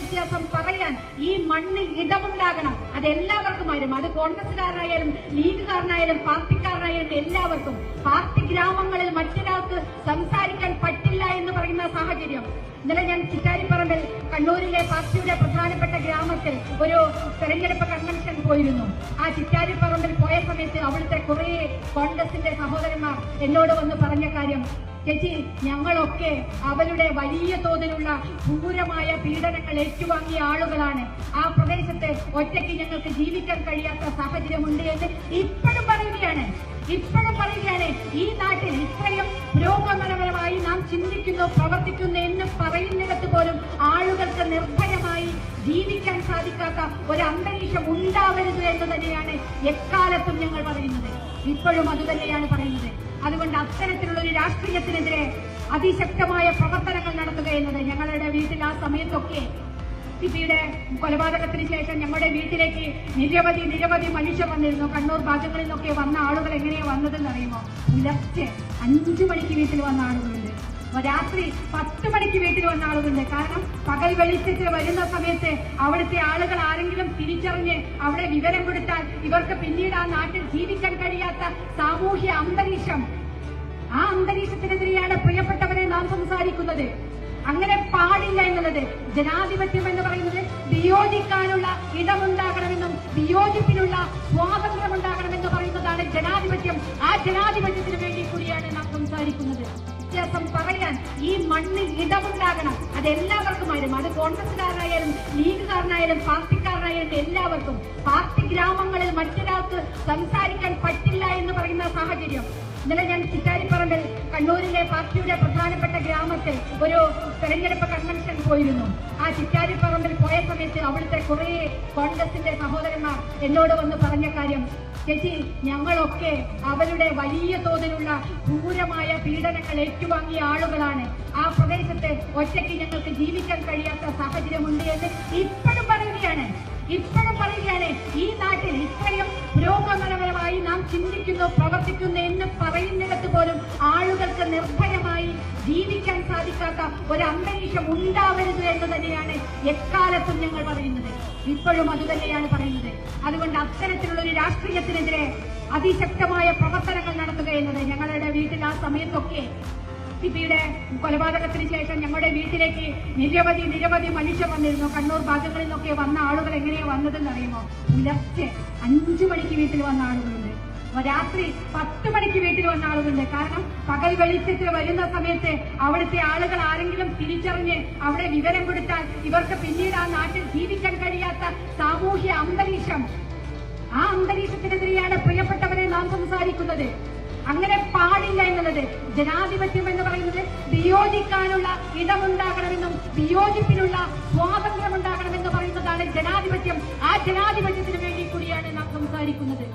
വ്യത്യാസം പറയാൻ ഈ മണ്ണിൽ ഇടമുണ്ടാകണം. അത് എല്ലാവർക്കും ആയാലും അത് കോൺഗ്രസ്സുകാരനായാലും ലീഗുകാരനായാലും പാർട്ടിക്കാരനായാലും എല്ലാവർക്കും. പാർട്ടി ഗ്രാമങ്ങളിൽ മറ്റൊരാൾക്ക് സംസാരിക്കാൻ ഇന്നലെ ഞാൻ ചിറ്റാരിപ്പറമ്പിൽ കണ്ണൂരിലെ പാർട്ടിയുടെ പ്രധാനപ്പെട്ട ഗ്രാമത്തിൽ ഒരു തെരഞ്ഞെടുപ്പ് കൺവെൻഷൻ പോയിരുന്നു. ആ ചിറ്റാരിപ്പറമ്പിൽ പോയ സമയത്ത് അവിടുത്തെ കുറേ കോൺഗ്രസിന്റെ സഹോദരന്മാർ എന്നോട് വന്ന് പറഞ്ഞ കാര്യം ചേച്ചി ഞങ്ങളൊക്കെ അവരുടെ വലിയ തോതിലുള്ള ക്രൂരമായ പീഡനങ്ങൾ ഏറ്റുവാങ്ങിയ ആളുകളാണ്. ആ പ്രദേശത്ത് ഒറ്റയ്ക്ക് ഞങ്ങൾക്ക് ജീവിക്കാൻ കഴിയാത്ത സാഹചര്യമുണ്ട് എന്ന് ഇപ്പോഴും പറയുകയാണ്. ഇപ്പോഴും പറയുകയാണ് ഈ നാട്ടിൽ ഇത്രയും പുരോഗമനപരമായി നാം ചിന്തിക്കുന്നു പ്രവർത്തിക്കുന്നു എന്ന് പറയുന്നിടത്ത് പോലും ആളുകൾക്ക് നിർഭയമായി ജീവിക്കാൻ സാധിക്കാത്ത ഒരു അന്തരീക്ഷം ഉണ്ടാവരുത് എന്ന് തന്നെയാണ് എക്കാലത്തും ഞങ്ങൾ പറയുന്നത്. ഇപ്പോഴും അത് തന്നെയാണ് പറയുന്നത്. അതുകൊണ്ട് അത്തരത്തിലുള്ള ഒരു രാഷ്ട്രീയത്തിനെതിരെ അതിശക്തമായ പ്രവർത്തനങ്ങൾ നടത്തുക എന്നത് ഞങ്ങളുടെ വീട്ടിൽ ആ സമയത്തൊക്കെ സിപിയുടെ കൊലപാതകത്തിന് ശേഷം ഞങ്ങളുടെ വീട്ടിലേക്ക് നിരവധി നിരവധി മനുഷ്യർ വന്നിരുന്നു. കണ്ണൂർ ഭാഗങ്ങളിൽ നിന്നൊക്കെ വന്ന ആളുകൾ എങ്ങനെയാണ് വന്നതെന്ന് അറിയുമോ? പുലർച്ചെ അഞ്ചു മണിക്ക് വീട്ടിൽ വന്ന ആളുകളുണ്ട്. രാത്രി പത്ത് മണിക്ക് വീട്ടിൽ വന്ന ആളുകളുണ്ട്. കാരണം പകൽ വെളിച്ചത്തിൽ വരുന്ന സമയത്ത് അവിടുത്തെ ആളുകൾ ആരെങ്കിലും തിരിച്ചറിഞ്ഞ് അവിടെ വിവരം കൊടുത്താൽ ഇവർക്ക് പിന്നീട് ആ നാട്ടിൽ ജീവിക്കാൻ കഴിയാത്ത സാമൂഹ്യ അന്തരീക്ഷം. ആ അന്തരീക്ഷത്തിനെതിരെയാണ് പ്രിയപ്പെട്ടവരെ നാം സംസാരിക്കുന്നത്. അങ്ങനെ പാടില്ല എന്നുള്ളത്. ജനാധിപത്യം എന്ന് പറയുന്നത് വിയോജിക്കാനുള്ള ഇടമുണ്ടാകണമെന്നും വിയോജിപ്പിനുള്ള സ്വാതന്ത്ര്യം ഉണ്ടാകണമെന്ന് പറയുന്നതാണ് ജനാധിപത്യം. ആ ജനാധിപത്യത്തിന് വേണ്ടി കൂടിയാണ് നാം സംസാരിക്കുന്നത്. വ്യത്യാസം പറയാൻ ഈ മണ്ണിൽ ഇടമുണ്ടാകണം. അത് എല്ലാവർക്കും ആയാലും അത് കോൺഗ്രസ്സുകാരനായാലും ലീഗുകാരനായാലും പാർട്ടിക്കാരനായാലും എല്ലാവർക്കും. പാർട്ടി ഗ്രാമങ്ങളിൽ മറ്റൊരാൾക്ക് സംസാരിക്കാൻ പറ്റില്ല എന്ന് പറയുന്ന സാഹചര്യം. ഇന്നലെ ഞാൻ ചിറ്റാരിപ്പറമ്പിൽ കണ്ണൂരിലെ പാർട്ടിയുടെ പ്രധാനപ്പെട്ട ഗ്രാമത്തിൽ ഒരു തെരഞ്ഞെടുപ്പ് കൺവെൻഷൻ പോയിരുന്നു. ആ ചിറ്റാരിപ്പറമ്പിൽ പോയ സമയത്ത് അവിടുത്തെ കുറേ കോൺഗ്രസിന്റെ സഹോദരന്മാർ എന്നോട് വന്ന് പറഞ്ഞ കാര്യം ചേച്ചി ഞങ്ങളൊക്കെ അവരുടെ വലിയ തോതിലുള്ള ക്രൂരമായ പീഡനങ്ങൾ ഏറ്റുവാങ്ങിയ ആളുകളാണ്. ആ പ്രദേശത്ത് ഒറ്റയ്ക്ക് ഞങ്ങൾക്ക് ജീവിക്കാൻ കഴിയാത്ത സാഹചര്യമുണ്ട് എന്ന് ഇപ്പോഴും പറയുകയാണ്. ഇപ്പോഴും പറയുകയാണ് ഈ നാട്ടിൽ ഇത്രയും പുരോഗമനപരമായി നാം ചിന്തിക്കുന്നു പ്രവർത്തിക്കുന്നു എന്ന് പറയുന്നിടത്ത് പോലും ആളുകൾക്ക് നിർഭയമായി ജീവിക്കാൻ സാധിക്കാത്ത ഒരു അന്തരീക്ഷം ഉണ്ടാവരുത് എന്ന് തന്നെയാണ് എക്കാലത്തും ഞങ്ങൾ പറയുന്നത്. ഇപ്പോഴും അത് തന്നെയാണ് പറയുന്നത്. അതുകൊണ്ട് അത്തരത്തിലുള്ള ഒരു രാഷ്ട്രീയത്തിനെതിരെ അതിശക്തമായ പ്രവർത്തനങ്ങൾ നടത്തുക എന്നത് ഞങ്ങളുടെ വീട്ടിൽ ആ സമയത്തൊക്കെ സിപിയുടെ കൊലപാതകത്തിന് ശേഷം ഞങ്ങളുടെ വീട്ടിലേക്ക് നിരവധി നിരവധി മനുഷ്യർ വന്നിരുന്നു. കണ്ണൂർ ഭാഗങ്ങളിൽ നിന്നൊക്കെ വന്ന ആളുകൾ എങ്ങനെയാ വന്നതെന്ന് അറിയുമോ? പുലർച്ചെ അഞ്ചു മണിക്ക് വീട്ടിൽ വന്ന ആളുകളുണ്ട്. രാത്രി പത്ത് മണിക്ക് വീട്ടിൽ വന്ന ആളുകളുണ്ട്. കാരണം പകൽ വെളിച്ചത്തിൽ വരുന്ന സമയത്ത് അവിടുത്തെ ആളുകൾ ആരെങ്കിലും തിരിച്ചറിഞ്ഞ് അവിടെ വിവരം കൊടുത്താൽ ഇവർക്ക് പിന്നീട് ആ നാട്ടിൽ ജീവിക്കാൻ കഴിയാത്ത സാമൂഹ്യ അന്തരീക്ഷം. ആ അന്തരീക്ഷത്തിനെതിരെയാണ് പ്രിയപ്പെട്ടവരെ നാം സംസാരിക്കുന്നത്. അങ്ങനെ പാടില്ല എന്നുള്ളത് ജനാധിപത്യം എന്ന് പറയുന്നത് വിയോജിക്കാനുള്ള ഇടമുണ്ടാകണമെന്നും വിയോജിപ്പിനുള്ള സ്വാതന്ത്ര്യം ഉണ്ടാകണമെന്ന് പറയുന്നതാണ് ജനാധിപത്യം. ആ ജനാധിപത്യത്തിന് വേണ്ടി കൂടിയാണ് നാം സംസാരിക്കുന്നത്.